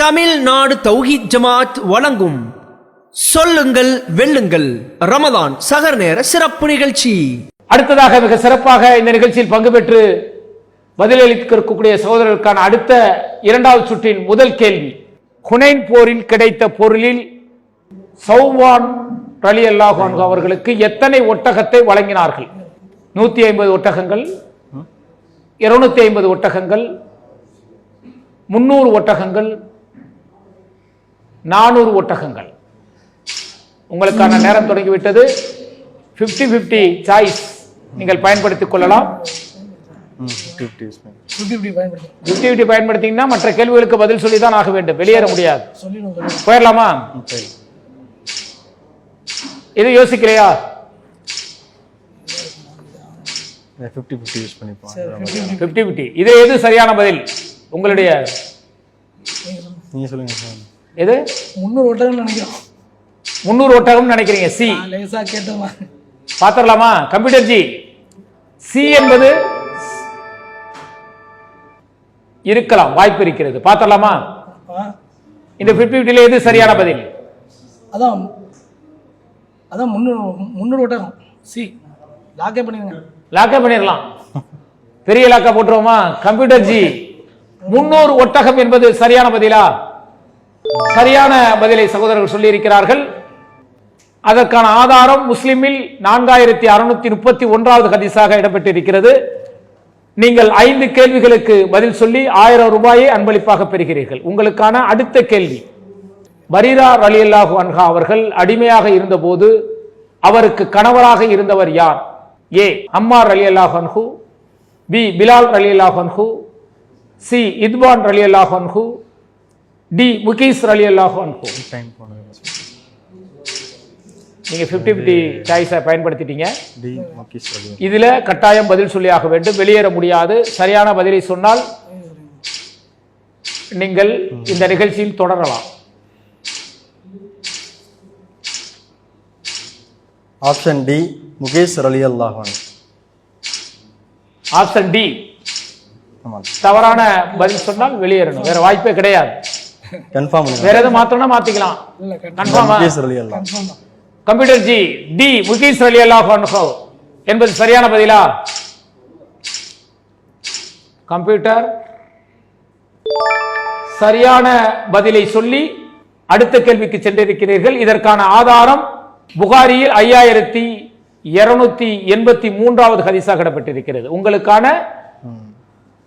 தமிழ்நாடு தௌஹீத் ஜமாத் வழங்கும் சொல்லுங்கள் வெல்லுங்கள். ரமதான் சகர் நேர சிறப்பு நிகழ்ச்சி. அடுத்ததாக மிக சிறப்பாக இந்த நிகழ்ச்சியில் பங்கு பெற்று பதிலளிக்கக்கூடிய சகோதரருக்கான அடுத்த இரண்டாவது சுற்றின் முதல் கேள்வி. ஹுனைன் போரில் கிடைத்த பொருளில் சௌவான் ரலி அல்லாஹான் அவர்களுக்கு எத்தனை ஒட்டகத்தை வழங்கினார்கள்? நூத்தி ஐம்பது ஒட்டகங்கள் இருநூத்தி ஐம்பது ஒட்டகங்கள் முன்னூறு ஒட்டகங்கள் நானூறு ஒட்டகங்கள். உங்களுக்கான நேரம் தொடங்கிவிட்டது. 50 50 சாய்ஸ் நீங்கள் பயன்படுத்திக் கொள்ளலாம். Fifty fifty fifty fifty fifty பயன்படுத்திங்கன்னா மற்ற கேள்விகளுக்கு பதில் சொல்லி தான் ஆக வேண்டும். வெளியேற முடியாது. போயிடலாமா? சரி இது யோசிக்கலையா? Fifty fifty fifty fifty fifty fifty இது எது சரியான பதில்? உங்களுடைய நீங்கள் சொல்லுங்க சார். எது? முந்நூறு ஒட்டகம் நினைக்கிறோம். முந்நூறு ஒட்டகம் நினைக்கிறீங்க. சி லேசா கேட்டோமா பாத்திரலாமா? கம்ப்யூட்டர் ஜி சி என்பது இருக்கலாம் வாய்ப்பு இருக்கிறது. பாத்திரலாமா? இந்த ஃபிஃப்டி ஃபிஃப்டில எது சரியான பதில்? அதான் அதான் முந்நூறு முந்நூறு ஒட்டகம் சி லாக்கே பண்ணிடுங்க லாக்கே பண்ணிடலாம் பெரிய லாக்கா போட்டுருவோமா? கம்ப்யூட்டர் ஜி முன்னூறு ஒட்டகம் என்பது சரியான பதிலா? சரியான பதிலை சகோதரர்கள் சொல்லியிருக்கிறார்கள். அதற்கான ஆதாரம் முஸ்லிமில் நான்காயிரத்தி அறுநூத்தி முப்பத்தி ஒன்றாவது ஹதீஸாக இடம்பெற்றிருக்கிறது. நீங்கள் ஐந்து கேள்விகளுக்கு பதில் சொல்லி ஆயிரம் ரூபாயை அன்பளிப்பாக பெறுகிறீர்கள். உங்களுக்கான அடுத்த கேள்வி. பரீரா ரலியல்லாஹு அன்ஹா அவர்கள் அடிமையாக இருந்தபோது அவருக்கு கணவராக இருந்தவர் யார்? ஏ. அம்மார் ரலியல்லாஹு அன்ஹு பி. பிலால் ரலியல்லாஹு அன்ஹு சி. இத்வான் ரலியல்லாஹு அன்ஹு டி முகீஸ் ரலியல்லாஹு அன்ஹு. டைம் போனது நீங்க 50 50 சாய்ஸை பயன்படுத்திட்டீங்க. இதுல கட்டாயம் பதில் சொல்லி ஆக வேண்டும். வெளியேற முடியாது. சரியான பதிலை சொன்னால் நீங்கள் இந்த நிகழ்ச்சியில் தொடரலாம். ஆப்ஷன் டி முகேஷ் அலி அல்லாஹான் ஆப்ஷன் டி தவறான பதில் சொன்னால் வெளியேறணும். வேற வாய்ப்பே கிடையாது. கன்ஃபார்ம் வேற எதுவும் மாத்தணும்னா மாத்திக்கலாம். இல்லை கன்ஃபார்மா முகேஷ் கம்ப்யூட்டர் ஜி டி முகீஸ் அலி அல்லாஹ் அன்ஹு. என்பது சரியான பதிலா? கம்ப்யூட்டர் சரியான பதிலை சொல்லி அடுத்த கேள்விக்கு சென்றிருக்கிறீர்கள். இதற்கான ஆதாரம் புகாரியில் ஐயாயிரத்தி இருநூத்தி எண்பத்தி மூன்றாவது ஹதீஸாக இடம்பெற்றிருக்கிறது உங்களுக்கான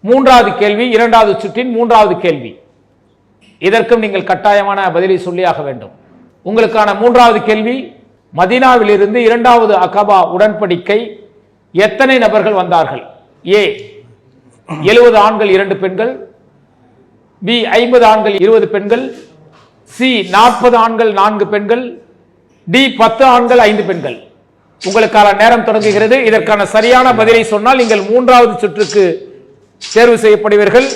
மூன்றாவது கேள்வி இரண்டாவது சுற்றின் மூன்றாவது கேள்வி. இதற்கும் நீங்கள் கட்டாயமான பதிலை சொல்லியாக வேண்டும். உங்களுக்கான மூன்றாவது கேள்வி மதீனாவிலிருந்து இரண்டாவது அகபா உடன்படிக்கை எத்தனை நபர்கள் வந்தார்கள்? ஏ எழுபது ஆண்கள் இரண்டு பெண்கள். பி ஐம்பது ஆண்கள் இருபது பெண்கள். சி நாற்பது ஆண்கள் நான்கு பெண்கள். டி பத்து ஆண்கள் ஐந்து பெண்கள். உங்களுக்கான நேரம் தொடங்குகிறது. இதற்கான சரியான பதிலை சொன்னால் நீங்கள் மூன்றாவது சுற்றுக்கு தேர்வு செய்யப்படுவீர்கள்.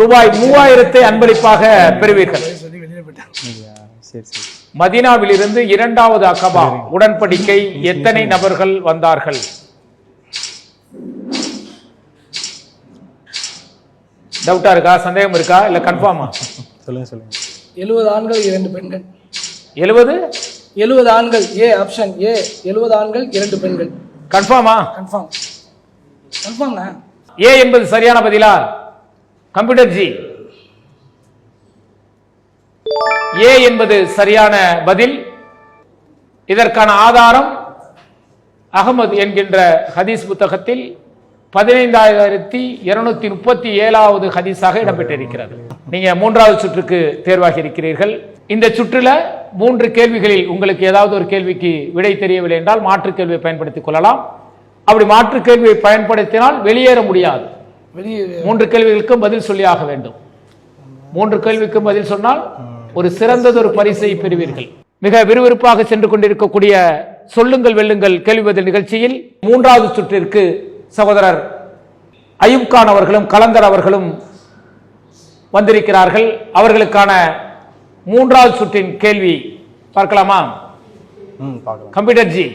ரூபாய் மூவாயிரத்தை அன்பளிப்பாக பெறுவீர்கள். மதீனாவிலிருந்து இரண்டாவது அகபா உடன்படிக்கை எத்தனை நபர்கள் வந்தார்கள்? டவுட்டா இருக்கா? சந்தேகம் இருக்கா? இல்ல கன்ஃபார்மா சொல்லுங்க சொல்லுங்க. எழுபது ஆண்கள் இரண்டு பெண்கள். எழுபது? எழுபது ஆண்கள் ஏ ஆப்ஷன் ஏ எழுபது ஆண்கள் இரண்டு பெண்கள். கன்ஃபார்மா கன்ஃபார்ம் கன்ஃபார்ம்ண்ணா ஏ என்பது சரியான பதிலா? Computer G. ஏ என்பது சரியான பதில். இதற்கான ஆதாரம் அகமது என்கின்ற ஹதீஸ் புத்தகத்தில் பதினைந்தாயிரத்தி இருநூத்தி முப்பத்தி ஏழாவது ஹதீஸாக இடம்பெற்றிருக்கிறது. நீங்க மூன்றாவது சுற்றுக்கு தேர்வாகி இருக்கிறீர்கள். இந்த சுற்றுல மூன்று கேள்விகளில் உங்களுக்கு ஏதாவது ஒரு கேள்விக்கு விடை தெரியவில்லை என்றால் மாற்று கேள்வியை பயன்படுத்திக் கொள்ளலாம். அப்படி மாற்று கேள்வியை பயன்படுத்தினால் வெளியேற முடியாது. மூன்று கேள்விகளுக்கும் பதில் சொல்லி ஆக வேண்டும். மூன்று கேள்விக்கும் பதில் சொன்னால் ஒரு சிறந்ததொரு பரிசை பெறுவீர்கள். மிக விறுவிறுப்பாக சென்று கொண்டிருக்கக்கூடிய சொல்லுங்கள் வெல்லுங்கள் கேள்வி பதில் நிகழ்ச்சியில் மூன்றாவது சுற்றிற்கு சகோதரர் அயூப் கான் அவர்களும் கலந்தர் அவர்களும் வந்திருக்கிறார்கள். அவர்களுக்கான மூன்றாவது சுற்றின் கேள்வி பார்க்கலாம்? கம்ப்யூட்டர் ஜி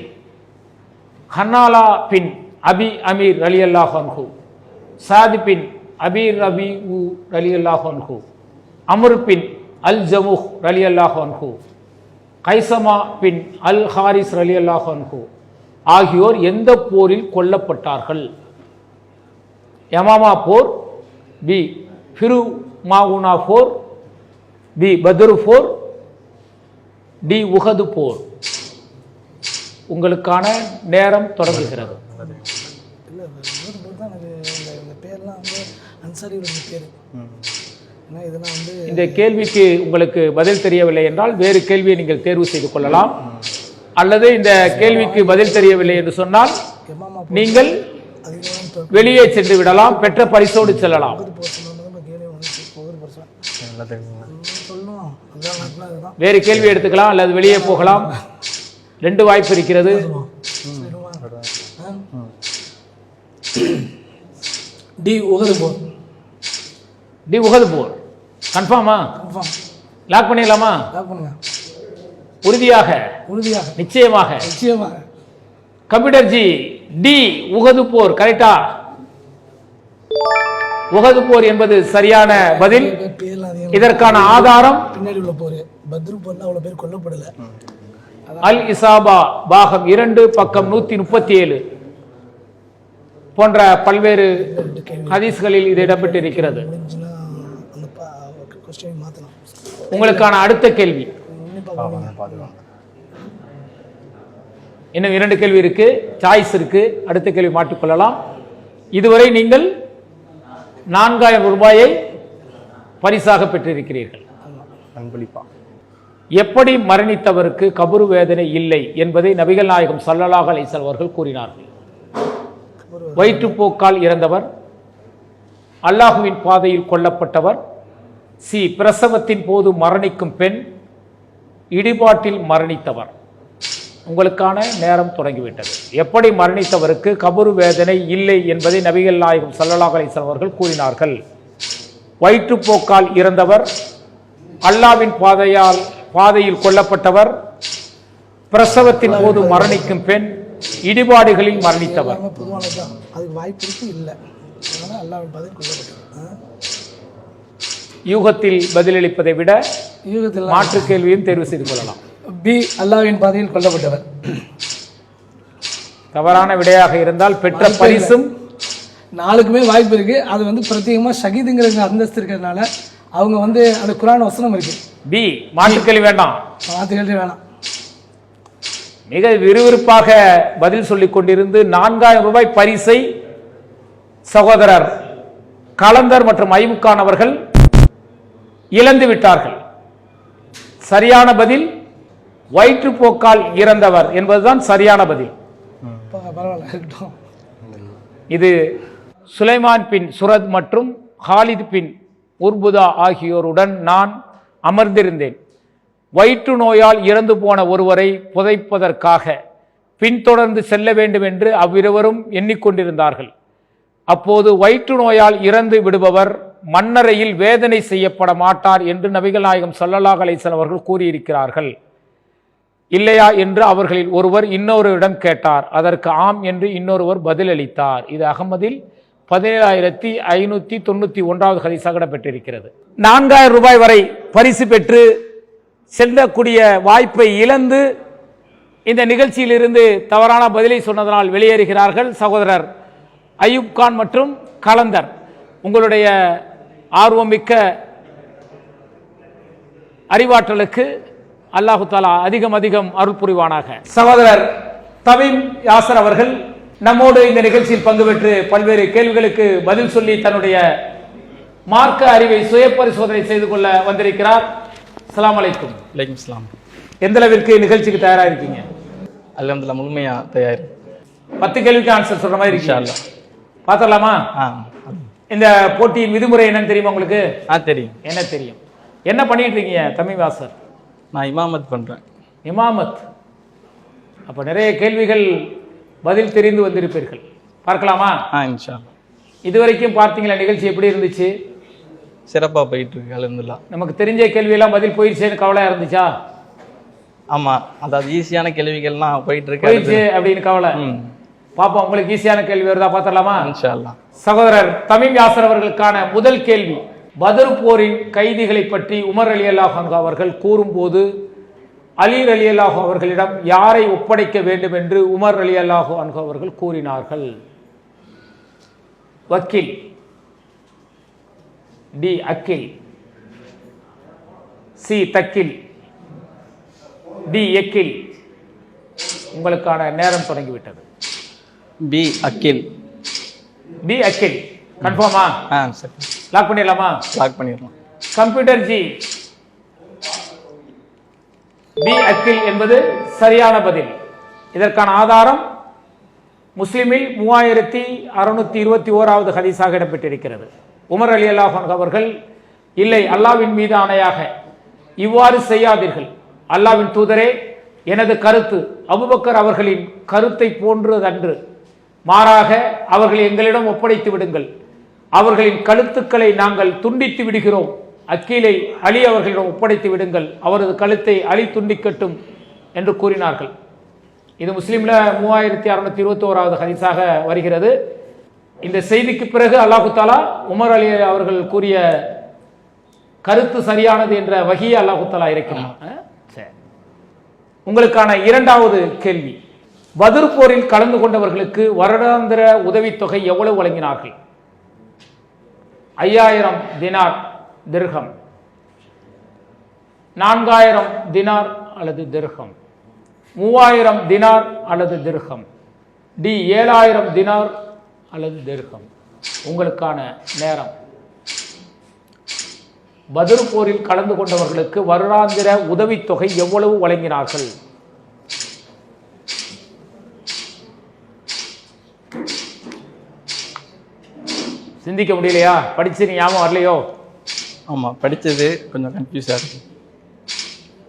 ஹன்னாலா பின் அபி அமீர் அலி அல்லாஹ் சாதிபின் அபீர் ரபி உ ரலி அல்லாஹ் அன்ஹு பின் அல் ஜமுஹ் ரலி அல்லாஹ் அன்ஹு கைசமா பின் அல் ஹாரிஸ் ரலி அல்லாஹ் அன்ஹு ஆகியோர் எந்த போரில் கொல்லப்பட்டார்கள்? யமாமா போர் பி ஃபிரு மாவுனா போர் பி பத்ரு போர் டி உஹது போர். உங்களுக்கான நேரம் தொடங்குகிறது. இல்லை இவர் தான் எனக்கு இந்த இந்த பேர்லாம் வந்து அன்சாரியோட பேர். ஏன்னா இதெல்லாம் வந்து இந்த கேள்விக்கு உங்களுக்கு பதில் தெரியவில்லை என்றால் வேறு கேள்வியை நீங்கள் தேர்வு செய்து கொள்ளலாம். அல்லது இந்த கேள்விக்கு பதில் தெரியவில்லை என்று சொன்னால் நீங்கள் வெளியே சென்று விடலாம் பெற்ற பரிசோடு செல்லலாம். போர் வேறு கேள்வி எடுத்துக்கலாம் அல்லது வெளியே போகலாம். ரெண்டு வாய்ப்பு இருக்கிறது. டி உகது போர் டி உகது போர் கன்ஃபார்மா கன்ஃபார்ம் லாக் பண்ணிடலாமா? லாக் பண்ணுங்க. உறுதியாக. உறுதியாக. நிச்சயமாக. நிச்சயமாக. கம்ப்யூட்டர் ஜி டி உகது போர் கரெக்டா உகது போர் என்பது சரியான பதில். இதற்கான ஆதாரம். பின்னாடி உள்ள போர். பத்ரு போர்ல அவ்வளோ பேர் கொல்லப்படல. அல் இசாபா பாகம் இரண்டு பக்கம் நூத்தி முப்பத்தி ஏழு. போன்ற பல்வேறு ஹதீஸ்களில் இது இடம்பெற்றிருக்கிறது. உங்களுக்கான அடுத்த கேள்வி. இன்னும் இரண்டு கேள்வி இருக்கு. சாய்ஸ் இருக்கு. அடுத்த கேள்வி மாற்றிக்கொள்ளலாம். இதுவரை நீங்கள் நான்காயிரம் ரூபாயை பரிசாக பெற்றிருக்கிறீர்கள். எப்படி மரணித்தவருக்கு கபரு வேதனை இல்லை என்பதை நபிகள் நாயகம் அலைஹி வஸல்லம் அவர்கள் கூறினார்கள். வயிற்றுப்போக்கால் இறந்தவர் அல்லாஹுவின் பாதையில் கொல்லப்பட்டவர் சி பிரசவத்தின் போது மரணிக்கும் பெண் இடிபாட்டில் மரணித்தவர். உங்களுக்கான நேரம் தொடங்கிவிட்டது. எப்படி மரணித்தவருக்கு கபரு வேதனை இல்லை என்பதை நபிகள் நாயகம் ஸல்லல்லாஹு அவர்கள் கூறினார்கள். வயிற்றுப்போக்கால் இறந்தவர் அல்லாவின் பாதையால் பாதையில் கொல்லப்பட்டவர் பிரசவத்தின் போது மரணிக்கும் பெண் இடிபாடுகளில் மரணித்தவர். எல்லாமே பொதுவானது தான் அதுக்கு வாய்ப்பு இருக்கு? இல்லை. அதனால் அல்லாவின் பதில் கொல்லப்பட்டது யூகத்தில் பதிலளிப்பதை விட யூகத்தில் மாற்று கேள்வியும் தேர்வு செய்து கொள்ளலாம். பி அல்லாவின் பாதையில் கொல்லப்பட்டவர். தவறான விடையாக இருந்தால் பெற்ற பரிசும் நாளுக்குமே வாய்ப்பு இருக்கு. அது வந்து பிரத்யேகமாக ஷஹீதுங்கிற அந்தஸ்து இருக்கிறதுனால அவங்க வந்து அந்த குரான் வசனம் இருக்கு. பி மாற்று கேள்வி வேண்டாம். மாற்று கேள்வி வேணாம். மிக விறுவிறுப்பாக பதில் சொல்லிக் கொண்டிருந்து நான்காயிரம் ரூபாய் பரிசை சகோதரர் கலந்தர் மற்றும் ஐமுக்கான் அவர்கள் இழந்து விட்டார்கள். சரியான பதில் வயிற்றுப்போக்கால் இறந்தவர் என்பதுதான் சரியான பதில். இது சுலைமான் பின் சுரத் மற்றும் ஹாலித் பின் உர்புதா ஆகியோருடன் நான் அமர்ந்திருந்தேன். வயிற்று நோயால் இறந்து போன ஒருவரை புதைப்பதற்காக பின்தொடர்ந்து செல்ல வேண்டும் என்று அவ்விருவரும் எண்ணிக்கொண்டிருந்தார்கள். அப்போது வயிற்று நோயால் இறந்து விடுபவர் மண்ணறையில் வேதனை செய்யப்பட மாட்டார் என்று நபிகள் நாயகம் ஸல்லல்லாஹு அலைஹி அவர்கள் கூறியிருக்கிறார்கள். இல்லையா என்று அவர்களில் ஒருவர் இன்னொருவரிடம் கேட்டார். அதற்கு ஆம் என்று இன்னொருவர் பதிலளித்தார். இது அகமதில் பதினேழாயிரத்தி ஐநூத்தி தொண்ணூத்தி ஒன்றாவது ஹரிசாக பெற்றிருக்கிறது நான்காயிரம் ரூபாய் வரை பரிசு பெற்று செல்லக்கூடிய வாய்ப்பை இழந்து இந்த நிகழ்ச்சியிலிருந்து தவறான பதிலை சொன்னதனால் வெளியேறுகிறார்கள் சகோதரர் அயூப் கான் மற்றும் கலந்தர். உங்களுடைய ஆர்வமிக்க அறிவாற்றலுக்கு அல்லாஹு தாலா அதிகம் அதிகம் அருள் புரிவானாக. சகோதரர் தவிம் யாசர் அவர்கள் நம்மோடு இந்த நிகழ்ச்சியில் பங்கு பெற்று பல்வேறு கேள்விகளுக்கு பதில் சொல்லி தன்னுடைய மார்க்க அறிவை சுய பரிசோதனை செய்து கொள்ள வந்திருக்கிறார். அஸ்ஸலாமு அலைக்கும். வலைக்கம் இஸ்லாம் எந்த அளவிற்கு நிகழ்ச்சிக்கு தயாரா இருக்கீங்க அல்ஹம்துலில்லாஹ் முழுமையா தயார். பத்து கேள்விக்கு ஆன்சர் சொல்ற மாதிரி இருக்கீங்க. அல்லாஹ். பார்த்தரலாமா ஆ. இந்த போட்டியின் விதிமுறை என்னன்னு தெரியுமா உங்களுக்கு? ஆ தெரியும். என்ன தெரியும்? என்ன பண்ணிட்டு இருக்கீங்க தமிழ் வாசர் நான் இமாமத் பண்றேன். இமாமத். அப்ப நிறைய கேள்விகள் பதில் தெரிந்து வந்திருப்பீர்கள். பார்க்கலாமா? ஆ இன்ஷா. இதுவரைக்கும் பார்த்தீங்களா நிகழ்ச்சி எப்படி இருந்துச்சு? சிறப்பா போயிட்டு இருக்கு அல்ஹம்துலில்லாஹ். நமக்கு தெரிஞ்ச கேள்வியெல்லாம் பதில் போயிடுச்சேன்னு கவலையா இருந்துச்சா? ஆமா அதாவது ஈஸியான கேள்விகள்லாம் போயிட்டு இருக்கு போயிடுச்சு அப்படின்னு கவலை. ம். பாப்போம் உங்களுக்கு ஈஸியான கேள்வி வருதா அல்லாஹ். சகோதரர் தமிழ் யாசர் அவர்களுக்கான முதல் கேள்வி. பத்ர் போரின் கைதிகளை பற்றி உமர் அலி அல்லாஹ் அவர்கள் கூறும்போது அலி அலி அல்லாஹ் அவர்களிடம் யாரை ஒப்படைக்க வேண்டும் என்று உமர் அலி அல்லாஹு அன்ஹு அவர்கள் கூறினார்கள். வக்கீல். டி அக்கில் சி தக்கில் டி எக்கில். உங்களுக்கான நேரம் தொடங்கிவிட்டது. பி அக்கில். பி அக்கில். கன்ஃபார்மா ஆ? சரி. லாக் பண்ணிடலாமா? லாக் பண்ணிடலாம். கம்ப்யூட்டர் ஜி பி அக்கில் என்பது சரியான பதில். இதற்கான ஆதாரம் முஸ்லிமில் மூவாயிரத்தி அறுநூத்தி இருபத்தி ஓராவது ஹதீஸாக இடம்பெற்றிருக்கிறது. உமர் அலி அல்லாஹ் அவர்கள் இல்லை அல்லாவின் மீது ஆணையாக இவ்வாறு செய்யாதீர்கள். அல்லாவின் தூதரே எனது கருத்து அபுபக்கர் அவர்களின் கருத்தை போன்றதன்று. மாறாக அவர்கள் எங்களிடம் ஒப்படைத்து விடுங்கள். அவர்களின் கழுத்துக்களை நாங்கள் துண்டித்து விடுகிறோம். அக்கீலை அலி அவர்களிடம் ஒப்படைத்து விடுங்கள். அவரது கழுத்தை அலி துண்டிக்கட்டும் என்று கூறினார்கள். இது முஸ்லீமில் மூவாயிரத்தி அறுநூத்தி இருபத்தி ஓராவது ஹதீஸாக வருகிறது. இந்த செய்திக்கு பிறகு அல்லாஹு தாலா உமர் அலி அவர்கள் கூறிய கருத்து சரியானது என்ற வகியை அல்லாஹு தாலா? சரி. உங்களுக்கான இரண்டாவது கேள்வி. பத்ர் போரில் கலந்து கொண்டவர்களுக்கு வருடாந்திர உதவித்தொகை எவ்வளவு வழங்கினார்கள்? ஐயாயிரம் தினார் திர்ஹம். நான்காயிரம் தினார் அல்லது திர்ஹம். மூவாயிரம் தினார் அல்லது திர்ஹம். டி ஏழாயிரம் தினார் அல்லது திர்ஹம் உங்களுக்கான நேரம். பத்ர் போரில் கலந்து கொண்டவர்களுக்கு வருடாந்திர உதவித்தொகை எவ்வளவு வழங்கினார்கள்? சிந்திக்க முடியலையா? படிச்சு நீ ஞாபகம் வரலையோ? ஆமாம் படித்தது கொஞ்சம் கன்ஃபியூஸாக இருக்கு.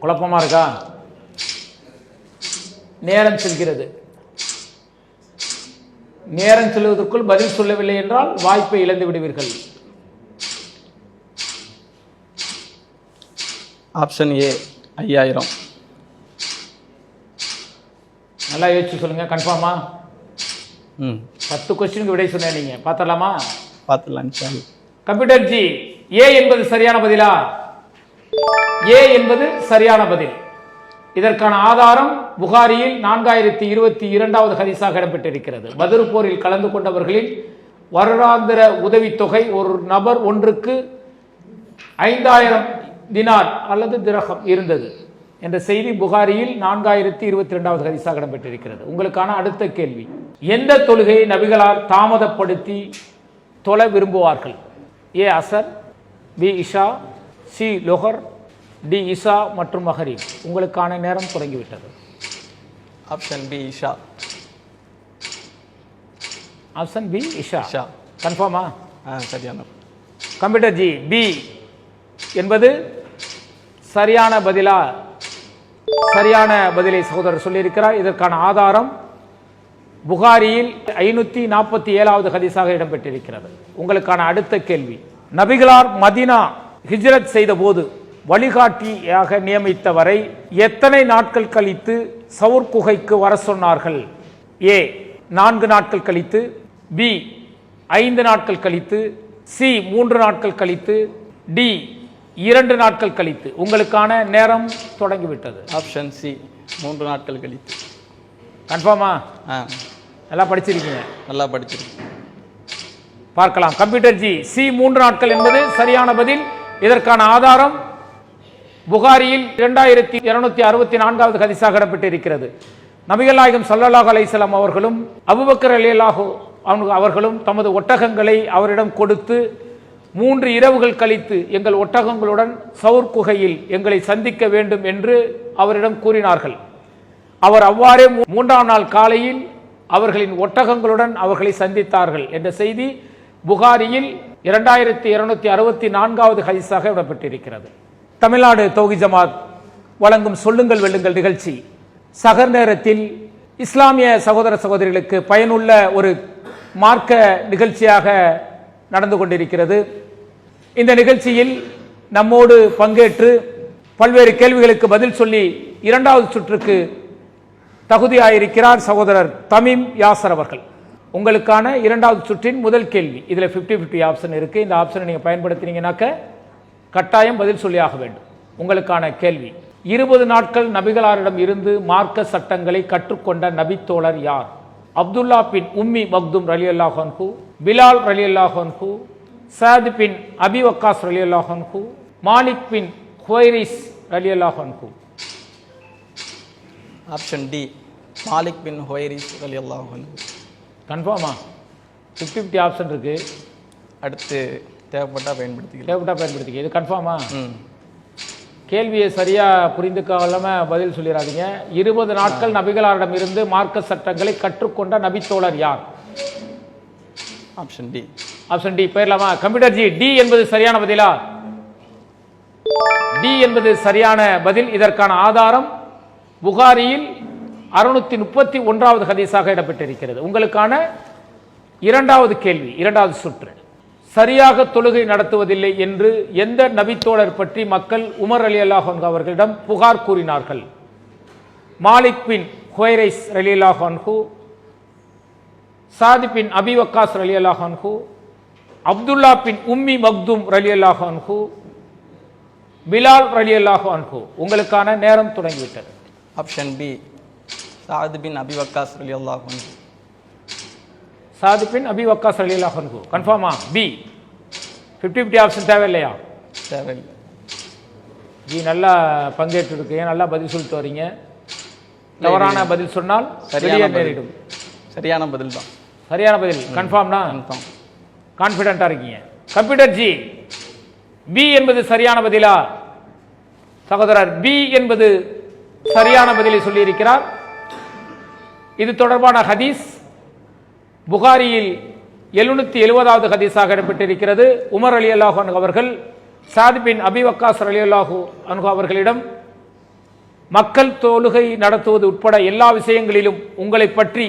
குழப்பமா இருக்கா? நேரம் செல்கிறது. நேரம் செல்வதற்குள் பதில் சொல்லவில்லை என்றால் வாய்ப்பை இழந்து விடுவீர்கள். ஆப்ஷன் ஏ ஐயாயிரம். நல்லா யோசிச்சு சொல்லுங்க கன்ஃபார்மா ம். பத்து கொஸ்டினுக்கு விடை சொன்னேன் நீங்க. பார்த்தலாமா பார்த்துடலாம் இன்ஷால்லா கம்ப்யூட்டர் ஜி ஏ என்பது சரியான பதிலா? ஏ என்பது சரியான பதில். இதற்கான ஆதாரம் புகாரியில் நான்காயிரத்தி இருபத்தி இரண்டாவது ஹதீஸாக இடம்பெற்றிருக்கிறது. பத்ர் போரில் கலந்து கொண்டவர்களின் வருடாந்திர உதவித்தொகை ஒரு நபர் ஒன்றுக்கு ஐந்தாயிரம் தினார் அல்லது திரகம் இருந்தது என்ற செய்தி புகாரியில் நான்காயிரத்தி இருபத்தி இரண்டாவது ஹதீஸாக இடம்பெற்றிருக்கிறது. உங்களுக்கான அடுத்த கேள்வி எந்த தொழுகையை நபிகளால் தாமதப்படுத்தி தொலை விரும்புவார்கள்? ஏ அசர் பி இஷா சி லொஹர் டி இசா மற்றும் மஹரீப் உங்களுக்கான நேரம் தொடங்கிவிட்டது. ஆப்ஷன் பி இஷா ஆப்ஷன் பி இஷா இஷா கன்ஃபார்மா ஆ? சரியான கம்ப்யூட்டர் ஜி பி என்பது சரியான பதிலா சரியான பதிலை சகோதரர் சொல்லியிருக்கிறார். இதற்கான ஆதாரம் புகாரியில் ஐநூத்தி நாற்பத்தி ஏழாவது ஹதீஸாக இடம்பெற்றிருக்கிறது. உங்களுக்கான அடுத்த கேள்வி. நபிகளார் மதினா ஹிஜ்ரத் செய்த போது வழிகாட்டியாக நியமித்தவரை எத்தனை நாட்கள் கழித்து சவுர் குகைக்கு வர சொன்னார்கள்? ஏ நான்கு நாட்கள் கழித்து பி ஐந்து நாட்கள் கழித்து சி மூன்று நாட்கள் கழித்து டி இரண்டு நாட்கள் கழித்து. உங்களுக்கான நேரம் தொடங்கிவிட்டது. ஆப்ஷன் சி மூன்று நாட்கள் கழித்து. கன்ஃபார்மா ஆ? நல்லா படிச்சிருக்கீங்க. நல்லா படிச்சிருக்கு பார்க்கலாம். கம்ப்யூட்டர் ஜி சி மூன்று நாட்கள் என்பது சரியான பதில். இதற்கான ஆதாரம் புகாரியில் இரண்டாயிரத்தி இருநூத்தி அறுபத்தி நான்காவது ஹதிசாக இடம்பெற்றிருக்கிறது நபிகள் நாயகம் ஸல்லல்லாஹு அலைஹி அவர்களும் அபுபக்கர் ரலியல்லாஹு அவர்களும் தமது ஒட்டகங்களை அவரிடம் கொடுத்து மூன்று இரவுகள் கழித்து எங்கள் ஒட்டகங்களுடன் சவுர் குகையில் எங்களை சந்திக்க வேண்டும் என்று அவரிடம் கூறினார்கள். அவர் அவ்வாறே மூன்றாம் நாள் காலையில் அவர்களின் ஒட்டகங்களுடன் அவர்களை சந்தித்தார்கள் என்ற செய்தி புகாரியில் இரண்டாயிரத்தி இருநூத்தி அறுபத்தி நான்காவது ஹைஸாக இடம்பெற்றிருக்கிறது தமிழ்நாடு தௌகி ஜமாத் வழங்கும் சொல்லுங்கள் வெல்லுங்கள் நிகழ்ச்சி. சகர் நேரத்தில் இஸ்லாமிய சகோதர சகோதரிகளுக்கு பயனுள்ள ஒரு மார்க்க நிகழ்ச்சியாக நடந்து கொண்டிருக்கிறது. இந்த நிகழ்ச்சியில் நம்மோடு பங்கேற்று பல்வேறு கேள்விகளுக்கு பதில் சொல்லி இரண்டாவது சுற்றுக்கு தகுதியாயிருக்கிறார் சகோதரர் தமிம் யாசர் அவர்கள். உங்களுக்கான இரண்டாவது சுற்றின் முதல் கேள்வி. இதில் ஃபிஃப்டி ஃபிஃப்டி ஆப்ஷன் இருக்குது இந்த ஆப்ஷனை நீங்கள் பயன்படுத்தினீங்கன்னாக்க கட்டாயம் பதில் சொல்லியாக வேண்டும். உங்களுக்கான கேள்வி. இருபது நாட்கள் நபிகளாரிடம் இருந்து மார்க்க சட்டங்களை கற்றுக்கொண்ட நபித்தோழர் யார்? அப்துல்லா பின் உம்மி மக்தும் ரலி அல்லாஹன்ஹு பிலால் ரலி அல்லாஹன்ஹு சாத் பின் அபி வக்காஸ் ரலி அல்லாஹன்ஹு மாலிக் பின் ஹுவைரிஸ் ரலி அல்லாஹன்ஹு ஆப்ஷன் டி மாலிக் பின் ஹுவைரிஸ் அலி அல்லாஹ் கன்ஃபார்மா ஃபிஃப்டி ஃபிஃப்டி ஆப்ஷன் இருக்கு. அடுத்து தேவைப்பட்டா பயன்படுத்திக்கலாம். தேவைப்பட்டா பயன்படுத்திக்க இது கன்ஃபார்மா கேள்வியை சரியா புரிந்துக்காம பதில் சொல்லிடாதீங்க இருபது நாட்கள் நபிகளாரிடம் இருந்து மார்க்க சட்டங்களை கற்றுக்கொண்ட நபித்தோழர் யார்? ஆப்ஷன் டி ஆப்ஷன் டி போயிடலாமா? கம்ப்யூட்டர் ஜி டி என்பது சரியான பதிலா? டி என்பது சரியான பதில். இதற்கான ஆதாரம் புகாரியில் அறுநூத்தி முப்பத்தி ஒன்றாவது ஹதீஸாக இடம்பெற்றிருக்கிறது. உங்களுக்கான இரண்டாவது கேள்வி இரண்டாவது சுற்று. சரியாக தொழுகை நடத்துவதில்லை என்று எந்த நபித்தோழர் பற்றி மக்கள் உமர் அலி அல்லாஹன்கு அவர்களிடம் புகார் கூறினார்கள். மாலிக் பின் ஹுவைரைஸ் அலி அல்லாஹன்ஹு சாதி பின் அபி வக்காஸ் அலி அல்லாஹன்ஹு அப்துல்லா பின் உம்மி மக்தும் ரலி அல்லாஹன்ஹு பிலால் ரலி அல்லாஹன்ஹு உங்களுக்கான நேரம் தொடங்கிவிட்டது ஆப்ஷன் பி சாத் பின் அபி வக்காஸ் அலி அல்லாஹ் சாதி பின் அபி வக்காஸ் அலி அல்லாஹ் அன்ஹு கன்ஃபார்மா பி ஃபிஃப்டி ஃபிஃப்டி ஆப்ஷன் தேவையில்லையா? தேவையில்லை. ஜி நல்லா பங்கேற்று இருக்கீங்க நல்லா பதில் சொல்லிட்டு வரீங்க? தவறான பதில் சொன்னால் பதில். நேரிடும். சரியான பதில் தான். சரியான பதில். கன்ஃபார்ம்னா கன்ஃபார்ம் கான்ஃபிடென்ட்டா இருக்கீங்க. கம்ப்யூட்டர் ஜி பி என்பது சரியான பதிலா? சகோதரர் பி என்பது சரியான பதிலை சொல்லியிருக்கிறார். இது தொடர்பான ஹதீஸ். புகாரியில் எழுநூற்றி எழுபதாவது ஹதீஸாக இடம்பெற்றிருக்கிறது. உமர் அலி அல்லாஹு அவர்கள் சாத் பின் அபி அலி அல்லாஹு அன்ஹு அவர்களிடம் மக்கள் தொழுகை நடத்துவது உட்பட எல்லா விஷயங்களிலும் உங்களை பற்றி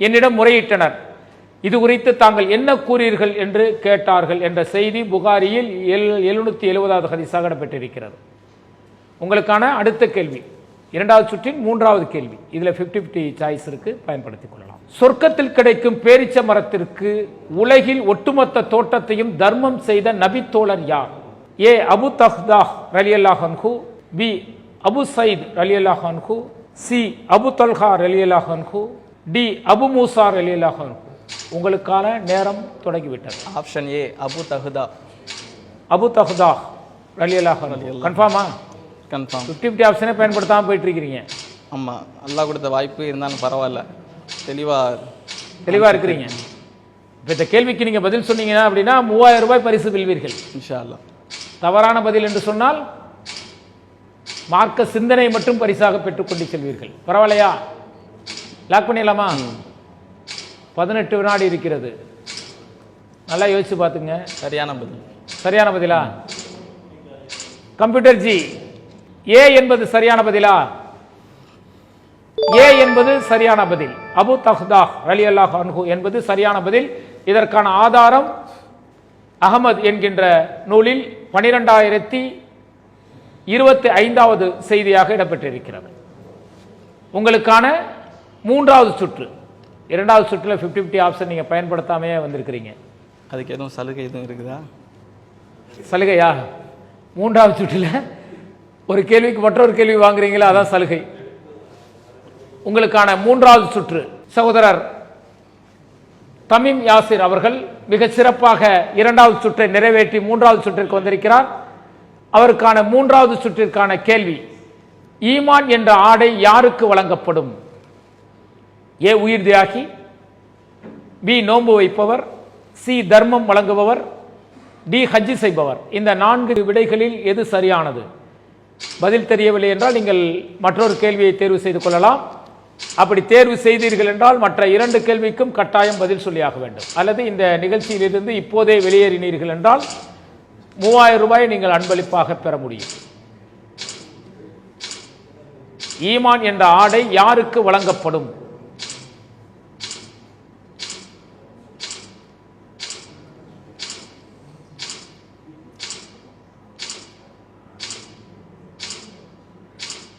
என்னிடம் முறையிட்டனர். இது குறித்து தாங்கள் என்ன கூறீர்கள் என்று கேட்டார்கள் என்ற செய்தி புகாரியில் எழுநூத்தி எழுபதாவது ஹதீஸாக இடம்பெற்றிருக்கிறது. உங்களுக்கான அடுத்த கேள்வி இரண்டாவது சுற்றின் மூன்றாவது கேள்வி. இதில் 50 50 சாய்ஸ் இருக்கு பயன்படுத்திக் கொள்ளலாம். சொர்க்கத்தில் கிடைக்கும் பேரிச்ச மரத்திற்கு உலகில் ஒட்டுமொத்த தோட்டத்தையும் தர்மம் செய்த நபித்தோழர் யார்? ஏ. அபு தஹ்தாஹ் ரலியல்லாஹு அன்ஹு பி. அபு சயித் ரலியல்லாஹு அன்ஹு சி. அபு தல்ஹா ரலியல்லாஹு அன்ஹு டி. அபு மூசா ரலியல்லாஹு அன்ஹு. உங்களுக்கான நேரம் தொடங்கிவிட்டது. ஆப்ஷன் ஏ அபு தஹுதா அபு தஹ்தாஹ் ரலியல்லாஹு அன்ஹு. கன்ஃபார்மா? கன்ஃபார்ம். ஃபிஃப்டி ஃபிஃப்டி ஆப்ஷனே பயன்படுத்தாமல் போயிட்டு இருக்கிறீங்க. ஆமாம் அல்லாஹ் கொடுத்த வாய்ப்பு இருந்தாலும் பரவாயில்ல. தெளிவாக தெளிவா இருக்கிறீங்க. இப்போ இந்த கேள்விக்கு நீங்க பதில் சொன்னீங்கன்னா அப்படின்னா மூவாயிரம் ரூபாய் பரிசு வெல்வீர்கள் இன்ஷா அல்லாஹ் தவறான பதில் என்று சொன்னால் மார்க்க சிந்தனை மட்டும் பரிசாக பெற்றுக்கொண்டு செல்வீர்கள். பரவாயில்லையா? லாக் பண்ணிடலாமா? பதினெட்டு வினாடி இருக்கிறது. நல்லா யோசிச்சு பார்த்துங்க. சரியான பதில். சரியான பதிலா? கம்ப்யூட்டர் ஜி ஏ என்பது சரியான பதிலா? ஏ என்பது சரியான பதில். அபு தஹ்தா ரலி அல்லாஹ் அன்ஹு என்பது சரியான பதில். இதற்கான ஆதாரம் அகமது என்கின்ற நூலில் பனிரெண்டாயிரத்தி இருபத்தி ஐந்தாவது செய்தியாக இடம்பெற்றிருக்கிறது. உங்களுக்கான மூன்றாவது சுற்று. இரண்டாவது சுற்றுல 50 50 ஆப்ஷன் நீங்க பயன்படுத்தாமையே வந்திருக்கிறீங்க. அதுக்கு எதுவும் சலுகை எதுவும் இருக்குதா? சலுகையா? மூன்றாவது சுற்றுல? ஒரு கேள்விக்கு மற்றொரு கேள்வி வாங்குறீங்களா? அதான் சலுகை. உங்களுக்கான மூன்றாவது சுற்று. சகோதரர் தமிம் யாசிர் அவர்கள் மிக சிறப்பாக இரண்டாவது சுற்றை நிறைவேற்றி மூன்றாவது சுற்றிற்கு வந்திருக்கிறார். அவருக்கான மூன்றாவது சுற்றிற்கான கேள்வி ஈமான் என்ற ஆடை யாருக்கு வழங்கப்படும்? ஏ உயிர் தியாகி பி நோன்பு வைப்பவர் சி தர்மம் வழங்குபவர் டி ஹஜ்ஜி செய்பவர். இந்த நான்கு விடைகளில் எது சரியானது? பதில் தெரியவில்லை என்றால் நீங்கள் மற்றொரு கேள்வியை தேர்வு செய்து கொள்ளலாம். அப்படி தேர்வு செய்தீர்கள் என்றால் மற்ற இரண்டு கேள்விக்கும் கட்டாயம் பதில் சொல்லியாக வேண்டும். அல்லது இந்த நிகழ்ச்சியிலிருந்து இப்போதே வெளியேறினீர்கள் என்றால் மூவாயிரம் ரூபாயை நீங்கள் அன்பளிப்பாக பெற முடியும். ஈமான் என்ற ஆடை யாருக்கு வழங்கப்படும்?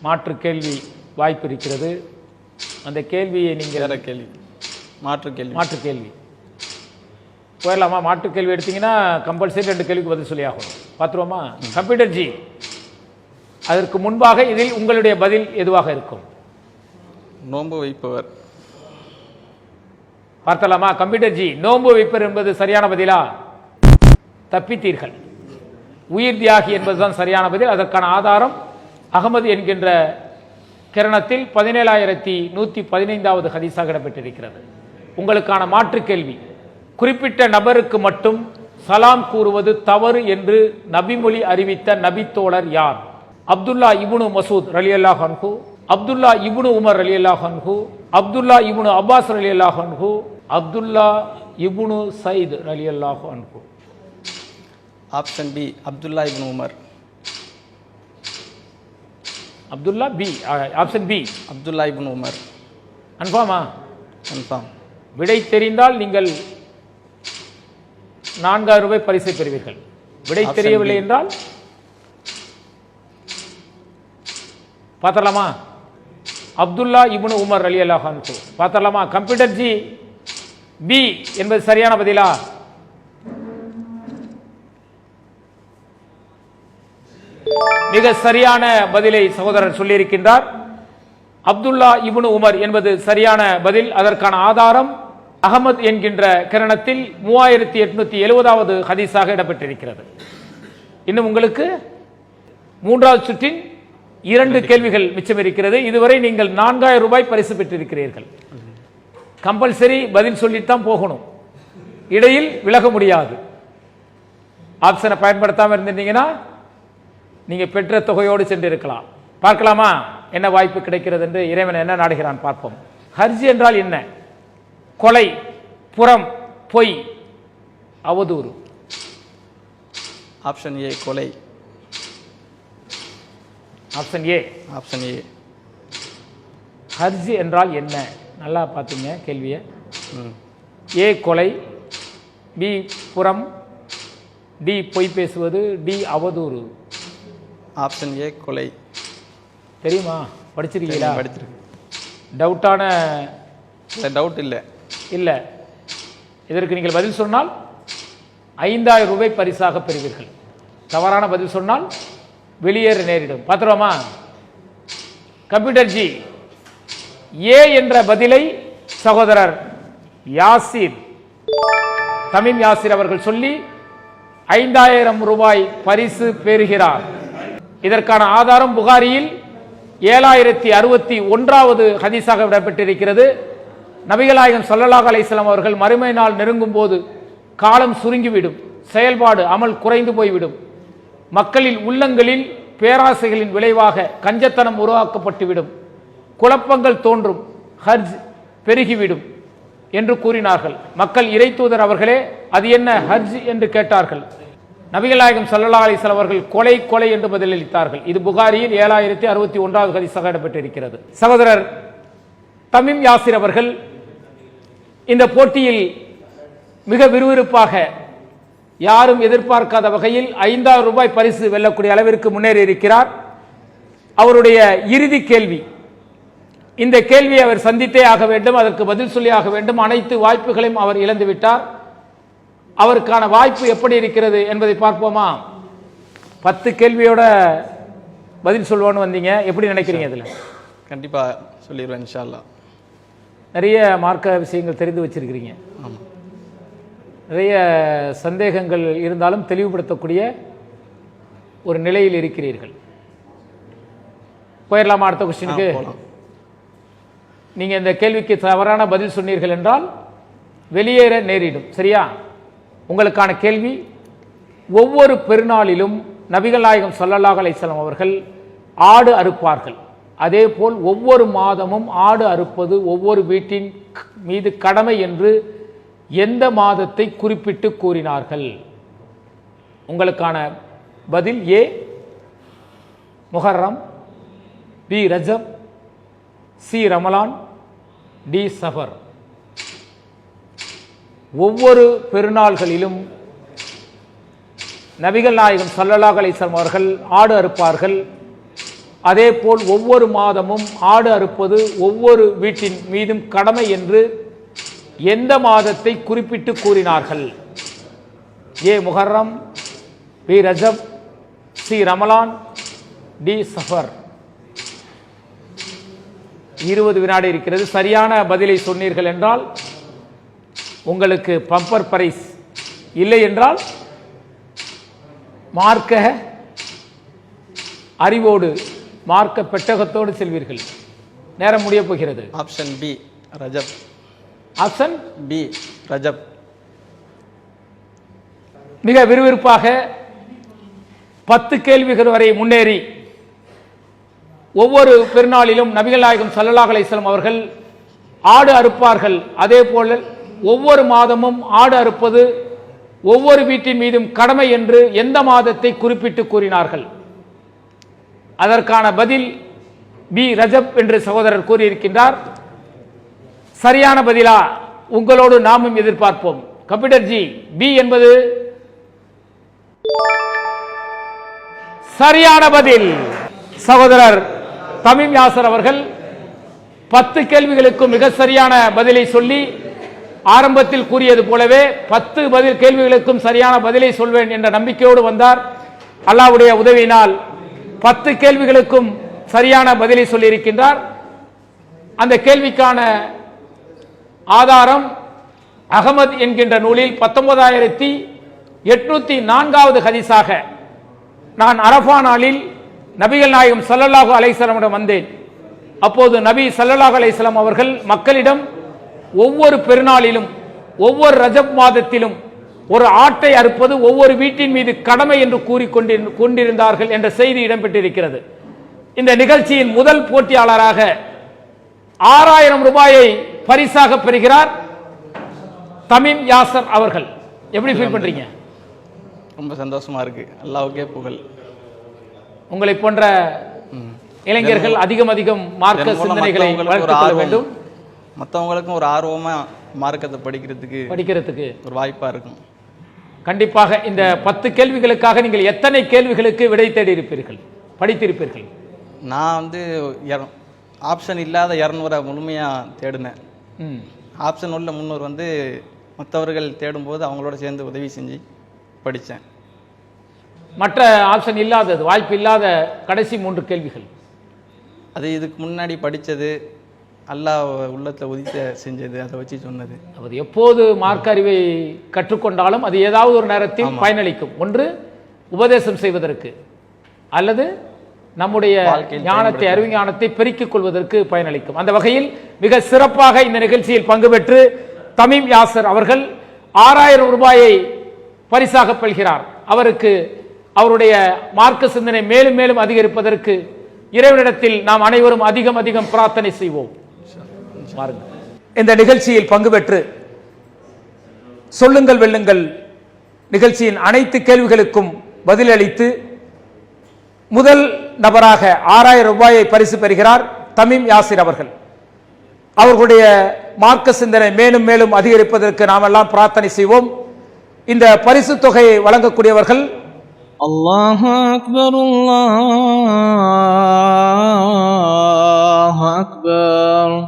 மாற்று கேள்வி வாய்ப்பு இருக்கிறது. அந்த கேள்வியை நீங்கள் வேற கேள்வி. மாற்று கேள்வி. மாற்று கேள்வி. போயிடலாமா? மாற்று கேள்வி எடுத்தீங்கன்னா கம்பல்சரி ரெண்டு கேள்விக்கு பதில் சொல்லி ஆகணும். பார்த்துருவோமா? கம்ப்யூட்டர் ஜி அதற்கு முன்பாக இதில் உங்களுடைய பதில் எதுவாக இருக்கும்? நோன்பு வைப்பவர். பார்த்தலாமா கம்ப்யூட்டர் ஜி நோன்பு வைப்பர் என்பது சரியான பதிலா? தப்பித்தீர்கள். உயிர் தியாகி என்பதுதான் சரியான பதில். அதற்கான ஆதாரம் அகமது என்கின்ற கிரணத்தில் பதினேழாயிரத்தி நூற்றி பதினைந்தாவது ஹதீஸாக இடம்பெற்றிருக்கிறது. உங்களுக்கான மாற்று கேள்வி. குறிப்பிட்ட நபருக்கு மட்டும் சலாம் கூறுவது தவறு என்று நபிமொழி அறிவித்த நபித்தோழர் யார்? அப்துல்லா இபுனு மசூத் ரலியல்லாஹு அன்ஹு அப்துல்லா இபுனு உமர் ரலியல்லாஹு அன்ஹு அப்துல்லா இபுனு அப்பாஸ் ரலியல்லாஹு அன்ஹு அப்துல்லா இப்னு சைத் ரலியல்லாஹு அன்ஹு. ஆப்ஷன் பி அப்துல்லா இப்னு உமர். அப்துல்லா பி ஆப்ஷன் பி அப்துல்லா இப்னு உமர். கன்ஃபார்மா கன்ஃபார்ம் விடை தெரிந்தால் நீங்கள் நான்காயிரம் ரூபாய் பரிசை பெறுவீர்கள். விடை தெரியவில்லை. என்றால்? பார்த்தலாமா அப்துல்லா இப்னு உமர் அலி அல்லாஹ் அன்ஹு. பார்த்தலாமா கம்ப்யூட்டர் ஜி பி என்பது சரியான பதிலா? மிக சரியான பதிலை சகோதரர் சொல்லியிருக்கின்றார். அப்துல்லா இபுனு உமர் என்பது சரியான பதில் அதற்கான ஆதாரம் அகமது என்கின்ற கிரணத்தில் மூவாயிரத்தி எட்நூத்தி எழுபதாவது ஹதீஸாக இடம்பெற்றிருக்கிறது. இன்னும் உங்களுக்கு மூன்றாவது சுற்றின் இரண்டு கேள்விகள் மிச்சம் இருக்கிறது. இதுவரை நீங்கள் நான்காயிரம் ரூபாய் பரிசு பெற்றிருக்கிறீர்கள். கம்பல்சரி பதில் சொல்லித்தான் போகணும். இடையில் விலக முடியாது. ஆப்ஷனை பயன்படுத்தாமல் இருந்திருந்தீங்கன்னா நீங்க பெற்ற தொகையோடு சென்று இருக்கலாம் பார்க்கலாமா? என்ன வாய்ப்பு கிடைக்கிறது என்று இறைவன் என்ன நாடுகிறான் பார்ப்போம். ஹர்ஜ் என்றால் என்ன? கொலை புறம் பொய் அவதூறு. ஆப்ஷன் ஏ கொலை. ஆப்ஷன் ஏ ஆப்ஷன் ஏ ஹர்ஜ் என்றால் என்ன? நல்லா பார்த்தீங்க கேள்வியை. ஏ கொலை. பி புறம். டி பொய் பேசுவது. டி அவதூறு. ஆப்ஷன் ஏ கொலை. தெரியுமா? படிச்சிருக்கீங்களா? படிச்சிருக்கு டவுட்டான டவுட் இல்லை. இல்லை. இதற்கு நீங்கள் பதில் சொன்னால் ஐந்தாயிரம் ரூபாய் பரிசாக பெறுவீர்கள். தவறான பதில் சொன்னால் வெளியேற நேரிடும். பார்த்துருவோமா? கம்ப்யூட்டர் ஜி ஏ என்ற பதிலை சகோதரர் யாசிர் தமிம் யாசிர் அவர்கள் சொல்லி ஐந்தாயிரம் ரூபாய் பரிசு பெறுகிறார். இதற்கான ஆதாரம் புகாரியில் ஏழாயிரத்தி அறுபத்தி ஒன்றாவது ஹதீஸாக விடப்பட்டிருக்கிறது நபிகளாயகம் ஸல்லல்லாஹு அலைஹி அவர்கள் மறுமை நாள் நெருங்கும் போது காலம் சுருங்கிவிடும். செயல்பாடு அமல் குறைந்து போய்விடும். மக்களில் உள்ளங்களில் பேராசைகளின் விளைவாக கஞ்சத்தனம் உருவாக்கப்பட்டுவிடும். குழப்பங்கள் தோன்றும். ஹர்ஜ் பெருகிவிடும் என்று கூறினார்கள். மக்கள் இறை தூதர் அவர்களே அது என்ன ஹர்ஜ் என்று கேட்டார்கள். நபிகள்நாயகம் சல்லா அலிஸ்லாம் அவர்கள் கொலை கொலை என்று பதிலளித்தார்கள். இது புகாரியில் ஏழாயிரத்தி அறுபத்தி ஒன்றாவது ஹதீஸாக இடம்பெற்றிருக்கிறது. சகோதரர் தமிம் யாசிர் அவர்கள் இந்த போட்டியில் மிக விறுவிறுப்பாக யாரும் எதிர்பார்க்காத வகையில் ஐந்தாயிரம் ரூபாய் பரிசு வெல்லக்கூடிய அளவிற்கு முன்னேறி இருக்கிறார் அவருடைய இறுதி கேள்வி இந்த கேள்வியை அவர் சந்தித்தே ஆக வேண்டும் அதற்கு பதில் சொல்லி ஆக வேண்டும் அனைத்து வாய்ப்புகளையும் அவர் இழந்துவிட்டார். அவருக்கான வாய்ப்பு எப்படி இருக்கிறது என்பதை பார்ப்போமா? பத்து கேள்வியோட பதில் சொல்லுவான்னு வந்தீங்க. எப்படி நினைக்கிறீங்க இதுல? கண்டிப்பாக சொல்லிடுவேன் இன்ஷா அல்லாஹ் நிறைய மார்க்க விஷயங்கள் தெரிந்து வச்சிருக்கிறீங்க. ஆமாம் நிறைய சந்தேகங்கள் இருந்தாலும் தெளிவுபடுத்தக்கூடிய ஒரு நிலையில் இருக்கிறீர்கள். போயிடலாமா அடுத்த கொஸ்டினுக்கு? போகலாம் நீங்க இந்த கேள்விக்கு தவறான பதில் சொன்னீர்கள் என்றால் வெளியேற நேரிடும். சரியா? உங்களுக்கான கேள்வி ஒவ்வொரு பெருநாளிலும் நபிகள் நாயகம் ஸல்லல்லாஹு அவர்கள் ஆடு அறுப்பார்கள். அதே போல் ஒவ்வொரு மாதமும் ஆடு அறுப்பது ஒவ்வொரு வீட்டின் மீது கடமை என்று எந்த மாதத்தை குறிப்பிட்டு கூறினார்கள்? உங்களுக்கான பதில் ஏ முஹர்ரம் பி ரஜப் சி ரமலான் டி சஃபர். ஒவ்வொரு பெருநாள்களிலும் நபிகள் நாயகம் ஸல்லல்லாஹு அலைஹி அவர்கள் ஆடு அறுப்பார்கள். அதே போல் ஒவ்வொரு மாதமும் ஆடு அறுப்பது ஒவ்வொரு வீட்டின் மீதும் கடமை என்று எந்த மாதத்தை குறிப்பிட்டு கூறினார்கள்? ஏ முஹர்ரம் பி ரஜப் சி ரமலான் டி சஃபர். இருபது வினாடி இருக்கிறது. சரியான பதிலை சொன்னீர்கள் என்றால் உங்களுக்கு பம்பர் பரைஸ் இல்லை என்றால் மார்க்க அறிவோடு மார்க்க பெட்டகத்தோடு செல்வீர்கள். நேரம் முடிய போகிறது. ஆப்ஷன் பி ரஜப் ஆப்ஷன் பி ரஜப் மிக விறுவிறுப்பாக பத்து கேள்விகள் வரை முன்னேறி ஒவ்வொரு பெருநாளிலும் நபிகள் நாயகம் ஸல்லல்லாஹு அலைஹி வஸல்லம் அவர்கள் ஆடு அறுப்பார்கள். அதே போல ஒவ்வொரு மாதமும் ஆடு அறுப்பது ஒவ்வொரு வீட்டின் மீதும் கடமை என்று எந்த மாதத்தை குறிப்பிட்டு கூறினார்கள்? அதற்கான பதில் பி. ரஜப் என்று சகோதரர் கூறியிருக்கின்றார். சரியான பதிலா உங்களோடு நாமும் எதிர்பார்ப்போம். கம்ப்யூட்டர் ஜி பி என்பது சரியான பதில். சகோதரர் தமிம் யாசர் அவர்கள் பத்து கேள்விகளுக்கும் மிக சரியான பதிலை சொல்லி ஆரம்பத்தில் கூறியது போலவே பத்து பதில் கேள்விகளுக்கும் சரியான பதிலை சொல்வேன் என்ற நம்பிக்கையோடு வந்தார். அல்லாஹ்வுடைய உதவியினால் பத்து கேள்விகளுக்கும் சரியான பதிலை சொல்லியிருக்கின்றார். அந்த கேள்விக்கான ஆதாரம் அகமது என்கின்ற நூலில் பத்தொன்பதாயிரத்தி எட்நூத்தி நான்காவது ஹதீஸாக நான் அரஃபா நாளில் நபிகள் நாயகம் சல்லல்லாஹு அலைசலமிடம் வந்தேன். அப்போது நபி சல்லல்லாஹு அலைசலம் அவர்கள் மக்களிடம் ஒவ்வொரு பெருநாளிலும் ஒவ்வொரு ரஜப் மாதத்திலும் ஒரு ஆட்டை அறுப்பது ஒவ்வொரு வீட்டின் மீது கடமை என்று கூறிக்கொண்டி கொண்டிருந்தார்கள் என்ற செய்தி இடம்பெற்றிருக்கிறது. இந்த நிகழ்ச்சியின் முதல் போட்டியாளராக ஆறாயிரம் ரூபாயை பரிசாக பெறுகிறார் தமிம் யாசர் அவர்கள். எப்படி ஃபீல் பண்றீங்க? ரொம்ப சந்தோஷமா இருக்கு. அல்லாவுக்கே புகழ். உங்களை போன்ற இளைஞர்கள் அதிகம் அதிகம் மார்க்க சிந்தனைகளை வளர்த்துக் கொள்ள வேண்டும். மற்றவங்களுக்கும் ஒரு ஆர்வமா மார்க்கத்தை படிக்கிறதுக்கு படிக்கிறதுக்கு. ஒரு வாய்ப்பா இருக்கும். கண்டிப்பாக இந்த பத்து கேள்விகளுக்காக நீங்கள் எத்தனை கேள்விகளுக்கு விடை தேடி இருப்பீர்கள் படித்திருப்பீர்கள். நான் வந்து ஆப்ஷன் இல்லாத இரநூறை முழுமையா தேடினேன். ஆப்ஷன் உள்ள முந்நூறு வந்து மற்றவர்கள் தேடும்போது அவங்களோட சேர்ந்து உதவி செஞ்சு படித்தேன். மற்ற ஆப்ஷன் இல்லாதது வாய்ப்பு இல்லாத கடைசி மூன்று கேள்விகள். அது இதுக்கு முன்னாடி படித்தது அல்லாஹ் உள்ளத்தில் உதித்த செஞ்சது அதை வச்சு சொன்னது. அவர் எப்போது மார்க்க அறிவை கற்றுக்கொண்டாலும் அது ஏதாவது ஒரு நேரத்தில் பயனளிக்கும். ஒன்று உபதேசம் செய்வதற்கு அல்லது நம்முடைய ஞானத்தை அறிவுஞானத்தை பெருக்கிக் கொள்வதற்கு பயனளிக்கும். அந்த வகையில் மிக சிறப்பாக இந்த நிகழ்ச்சியில் பங்கு பெற்று தமிம் யாசர் அவர்கள் ஆறாயிரம் ரூபாயை பரிசாக பெறுகிறார். அவருக்கு அவருடைய மார்க்க சிந்தனை மேலும் மேலும் அதிகரிப்பதற்கு இறைவனிடத்தில் நாம் அனைவரும் அதிகம் அதிகம் பிரார்த்தனை செய்வோம். பாருங்க இந்த நிகழ்ச்சியில் பங்கு பெற்று சொல்லுங்கள் வெல்லுங்கள் நிகழ்ச்சியின் அனைத்து கேள்விகளுக்கும் பதிலளித்து முதல் நபராக ஆறாயிரம் ரூபாயை பரிசு பெறுகிறார் தமிம் யாசின் அவர்கள். அவர்களுடைய மார்க்க சிந்தனை மேலும் மேலும் அதிகரிப்பதற்கு நாம் எல்லாம் பிரார்த்தனை செய்வோம். இந்த பரிசு தொகையை வழங்கக்கூடியவர்கள் அல்லாஹ் அக்பர் அல்லாஹ் அக்பர்.